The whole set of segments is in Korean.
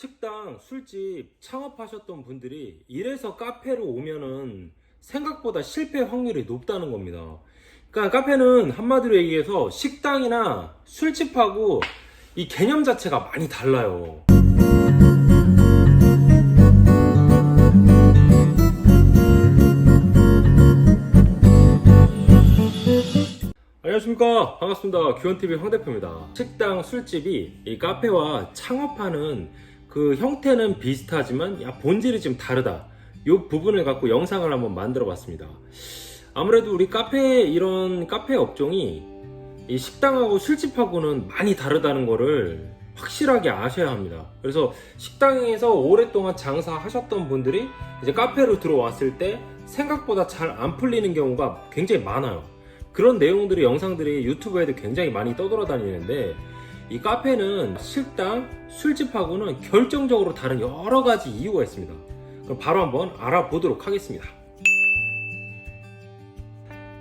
식당, 술집 창업하셨던 분들이 이래서 카페로 오면은 생각보다 실패 확률이 높다는 겁니다. 그러니까 카페는 한마디로 얘기해서 식당이나 술집하고 이 개념 자체가 많이 달라요. 안녕하십니까 반갑습니다 규현TV 황 대표입니다 식당 술집이 이 카페와 창업하는 그 형태는 비슷하지만 야 본질이 좀 다르다. 이 부분을 갖고 영상을 한번 만들어 봤습니다. 아무래도 우리 카페 이런 카페 업종이 이 식당하고 술집하고는 많이 다르다는 거를 확실하게 아셔야 합니다. 그래서 식당에서 오랫동안 장사하셨던 분들이 이제 카페로 들어왔을 때 생각보다 잘 안 풀리는 경우가 굉장히 많아요. 그런 내용들이 영상들이 유튜브에도 굉장히 많이 떠돌아다니는데 이 카페는 식당, 술집하고는 결정적으로 다른 여러 가지 이유가 있습니다. 그럼 바로 한번 알아보도록 하겠습니다.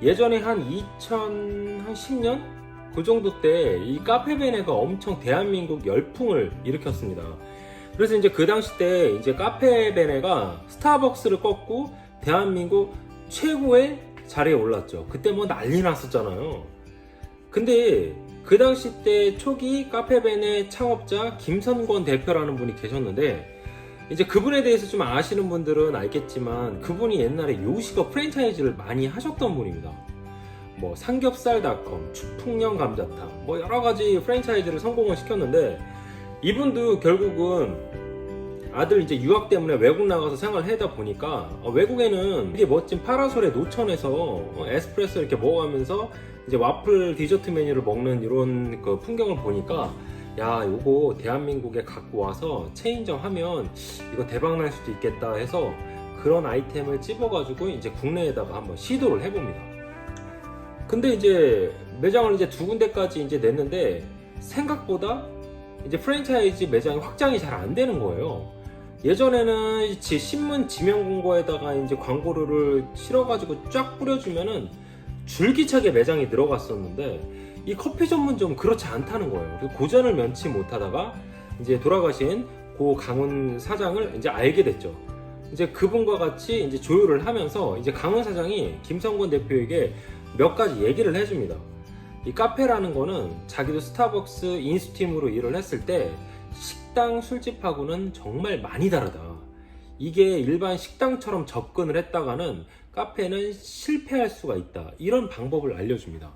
예전에 한 2010년 그 정도 때 이 카페베네가 엄청 대한민국 열풍을 일으켰습니다. 그래서 이제 그 당시 때 이제 카페베네가 스타벅스를 꺾고 대한민국 최고의 자리에 올랐죠. 그때 뭐 난리 났었잖아요. 근데 그 당시 때 초기 카페벤의 창업자 김선권 대표라는 분이 계셨는데 이제 그분에 대해서 좀 아시는 분들은 알겠지만 그분이 옛날에 요식업 프랜차이즈를 많이 하셨던 분입니다. 뭐 삼겹살닷컴, 추풍령 감자탕, 뭐 여러 가지 프랜차이즈를 성공을 시켰는데 이분도 결국은 아들 이제 유학 때문에 외국 나가서 생활을 하다 보니까 어, 외국에는 되게 멋진 파라솔의 노천에서 어, 에스프레소 이렇게 먹어가면서 이제 와플 디저트 메뉴를 먹는 이런 그 풍경을 보니까 야 요거 대한민국에 갖고 와서 체인점 하면 이거 대박 날 수도 있겠다 해서 그런 아이템을 찝어가지고 이제 국내에다가 한번 시도를 해봅니다. 근데 이제 매장을 이제 두 군데까지 이제 냈는데 생각보다 이제 프랜차이즈 매장이 확장이 잘 안 되는 거예요. 예전에는 지- 신문 지명 공고에다가 이제 광고를 실어가지고 쫙 뿌려주면은 줄기차게 매장이 늘어갔었는데 이 커피 전문점은 그렇지 않다는 거예요. 그래서 고전을 면치 못하다가 이제 돌아가신 고 강훈 사장을 이제 알게 됐죠. 이제 그분과 같이 이제 조율을 하면서 이제 강훈 사장이 김성권 대표에게 몇 가지 얘기를 해줍니다. 이 카페라는 거는 자기도 스타벅스 인스팀으로 일을 했을 때 식당 술집하고는 정말 많이 다르다. 이게 일반 식당처럼 접근을 했다가는 카페는 실패할 수가 있다. 이런 방법을 알려줍니다.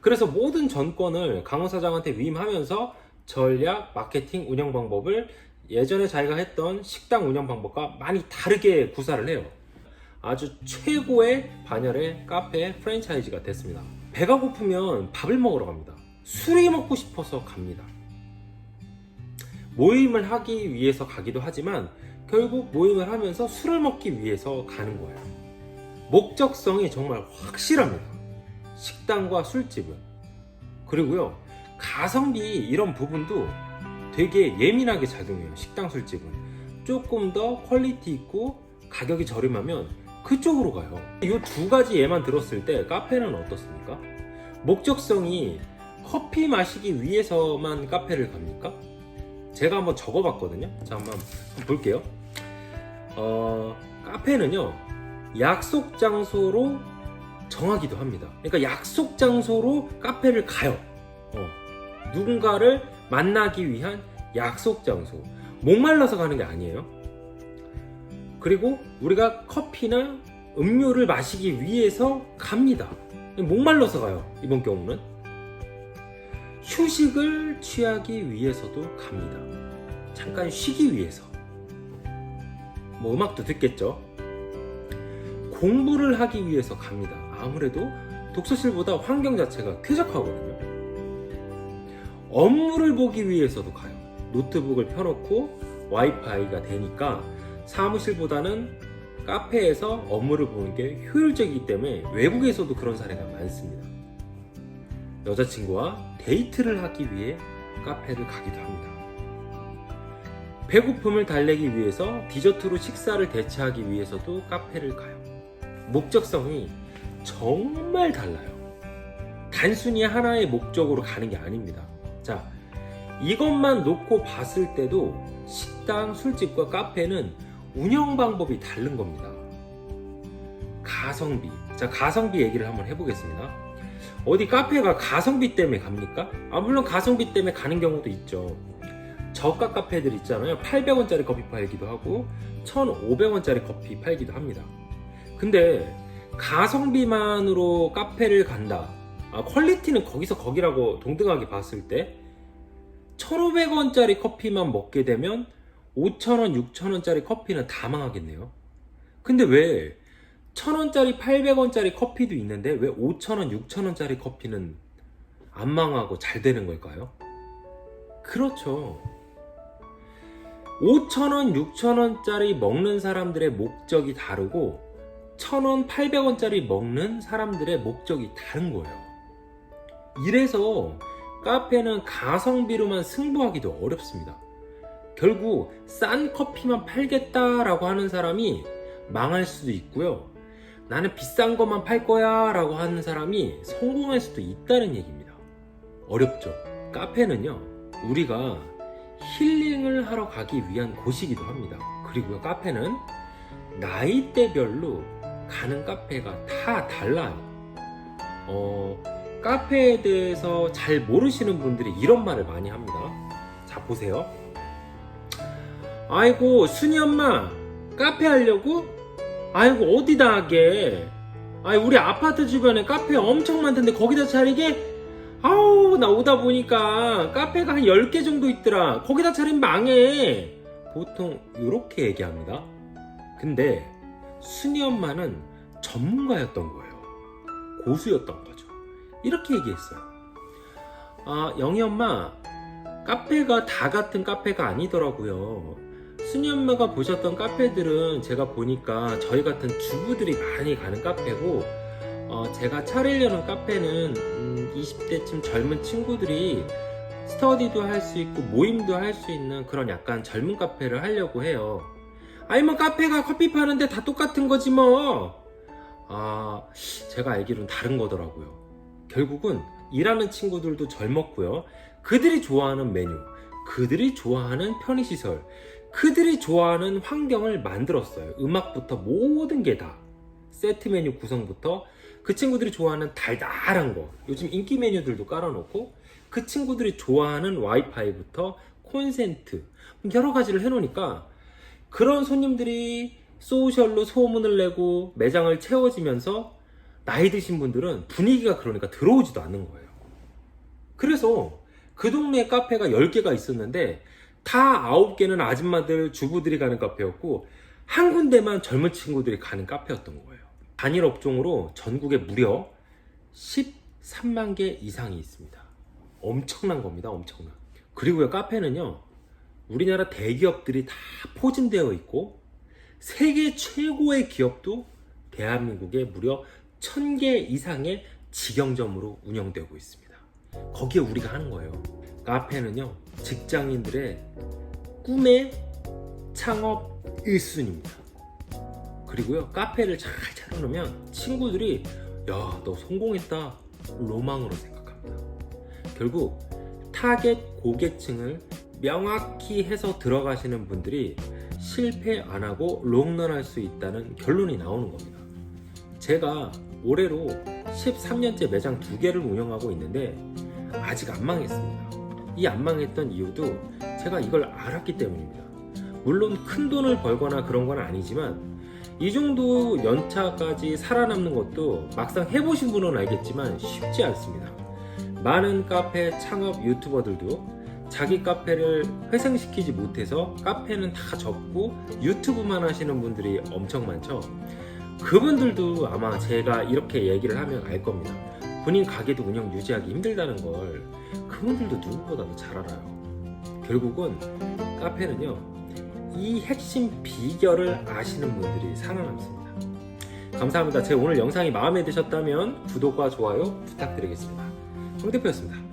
그래서 모든 전권을 강원 사장한테 위임하면서 전략, 마케팅, 운영 방법을 예전에 자기가 했던 식당 운영 방법과 많이 다르게 구사를 해요. 아주 최고의 반열의 카페 프랜차이즈가 됐습니다. 배가 고프면 밥을 먹으러 갑니다. 술이 먹고 싶어서 갑니다. 모임을 하기 위해서 가기도 하지만 결국 모임을 하면서 술을 먹기 위해서 가는 거예요. 목적성이 정말 확실합니다. 식당과 술집은. 그리고요, 가성비 이런 부분도 되게 예민하게 작용해요. 식당, 술집은. 조금 더 퀄리티 있고 가격이 저렴하면 그쪽으로 가요. 이 두 가지 예만 들었을 때 카페는 어떻습니까? 목적성이 커피 마시기 위해서만 카페를 갑니까? 제가 한번 적어봤거든요. 자, 한번, 볼게요. 어, 카페는요, 약속 장소로 정하기도 합니다. 그러니까 약속 장소로 카페를 가요. 어, 누군가를 만나기 위한 약속 장소. 목말라서 가는 게 아니에요. 그리고 우리가 커피나 음료를 마시기 위해서 갑니다. 목말라서 가요. 이번 경우는. 휴식을 취하기 위해서도 갑니다. 잠깐 쉬기 위해서. 뭐 음악도 듣겠죠. 공부를 하기 위해서 갑니다. 아무래도 독서실보다 환경 자체가 쾌적하거든요. 업무를 보기 위해서도 가요. 노트북을 펴놓고 와이파이가 되니까 사무실보다는 카페에서 업무를 보는 게 효율적이기 때문에 외국에서도 그런 사례가 많습니다. 여자친구와 데이트를 하기 위해 카페를 가기도 합니다. 배고픔을 달래기 위해서 디저트로 식사를 대체하기 위해서도 카페를 가요. 목적성이 정말 달라요. 단순히 하나의 목적으로 가는 게 아닙니다. 자, 이것만 놓고 봤을 때도 식당, 술집과 카페는 운영 방법이 다른 겁니다. 가성비. 자, 가성비 얘기를 한번 해보겠습니다. 어디 카페가 가성비 때문에 갑니까? 아, 물론 가성비 때문에 가는 경우도 있죠. 저가 카페들 있잖아요. 800원짜리 커피 팔기도 하고, 1,500원짜리 커피 팔기도 합니다. 근데 가성비만으로 카페를 간다. 아, 퀄리티는 거기서 거기라고 동등하게 봤을 때 1,500원짜리 커피만 먹게 되면 5,000원, 6,000원짜리 커피는 다 망하겠네요. 근데 왜 1,000원짜리, 800원짜리 커피도 있는데 왜 5,000원, 6,000원짜리 커피는 안 망하고 잘 되는 걸까요? 그렇죠. 5,000원, 6,000원짜리 먹는 사람들의 목적이 다르고 1,000원, 800원짜리 먹는 사람들의 목적이 다른 거예요. 이래서 카페는 가성비로만 승부하기도 어렵습니다. 결국 싼 커피만 팔겠다라고 하는 사람이 망할 수도 있고요. 나는 비싼 것만 팔 거야 라고 하는 사람이 성공할 수도 있다는 얘기입니다. 어렵죠. 카페는요, 우리가 힐링을 하러 가기 위한 곳이기도 합니다. 그리고 카페는 나이대별로 가는 카페가 다 달라요. 어, 카페에 대해서 잘 모르시는 분들이 이런 말을 많이 합니다. 자, 보세요. 아이고, 순이 엄마, 카페 하려고? 아이고, 어디다 하게? 아이, 우리 아파트 주변에 카페 엄청 많던데 거기다 차리게? 아우, 나 오다 보니까 카페가 한 10개 정도 있더라. 거기다 차리면 망해. 보통 이렇게 얘기합니다. 근데 순이 엄마는 전문가였던 거예요. 고수였던 거죠. 이렇게 얘기했어요. 아, 영희 엄마, 카페가 다 같은 카페가 아니더라고요. 순이 엄마가 보셨던 카페들은 제가 보니까 저희 같은 주부들이 많이 가는 카페고, 어, 제가 차리려는 카페는 음, 20대쯤 젊은 친구들이 스터디도 할 수 있고 모임도 할 수 있는 그런 약간 젊은 카페를 하려고 해요. 아니 뭐 카페가 커피 파는데 다 똑같은 거지 뭐. 아, 제가 알기로는 다른 거더라고요. 결국은 일하는 친구들도 젊었고요. 그들이 좋아하는 메뉴, 그들이 좋아하는 편의시설, 그들이 좋아하는 환경을 만들었어요. 음악부터 모든 게 다. 세트 메뉴 구성부터 그 친구들이 좋아하는 달달한 거, 요즘 인기 메뉴들도 깔아놓고 그 친구들이 좋아하는 와이파이부터 콘센트, 여러 가지를 해놓으니까 그런 손님들이 소셜로 소문을 내고 매장을 채워지면서 나이 드신 분들은 분위기가 그러니까 들어오지도 않는 거예요. 그래서 그 동네에 카페가 10개가 있었는데 다 9개는 아줌마들, 주부들이 가는 카페였고 한 군데만 젊은 친구들이 가는 카페였던 거예요. 단일 업종으로 전국에 무려 13만 개 이상이 있습니다. 엄청난 겁니다. 엄청난. 그리고요, 카페는요, 우리나라 대기업들이 다 포진되어 있고 세계 최고의 기업도 대한민국에 무려 1000개 이상의 직영점으로 운영되고 있습니다. 거기에 우리가 하는 거예요. 카페는요, 직장인들의 꿈의 창업 1순위입니다. 그리고요, 카페를 잘 차려놓으면 친구들이 야, 너 성공했다. 로망으로 생각합니다. 결국 타겟 고객층을 명확히 해서 들어가시는 분들이 실패 안 하고 롱런 할 수 있다는 결론이 나오는 겁니다. 제가 올해로 13년째 매장 두 개를 운영하고 있는데 아직 안 망했습니다. 이 안 망했던 이유도 제가 이걸 알았기 때문입니다. 물론 큰 돈을 벌거나 그런 건 아니지만 이 정도 연차까지 살아남는 것도 막상 해보신 분은 알겠지만 쉽지 않습니다. 많은 카페 창업 유튜버들도 자기 카페를 회생시키지 못해서 카페는 다 접고 유튜브만 하시는 분들이 엄청 많죠. 그분들도 아마 제가 이렇게 얘기를 하면 알 겁니다. 본인 가게도 운영 유지하기 힘들다는 걸 그분들도 누구보다도 잘 알아요. 결국은 카페는요, 이 핵심 비결을 아시는 분들이 살아남습니다. 감사합니다. 제 오늘 영상이 마음에 드셨다면 구독과 좋아요 부탁드리겠습니다. 홍 대표였습니다.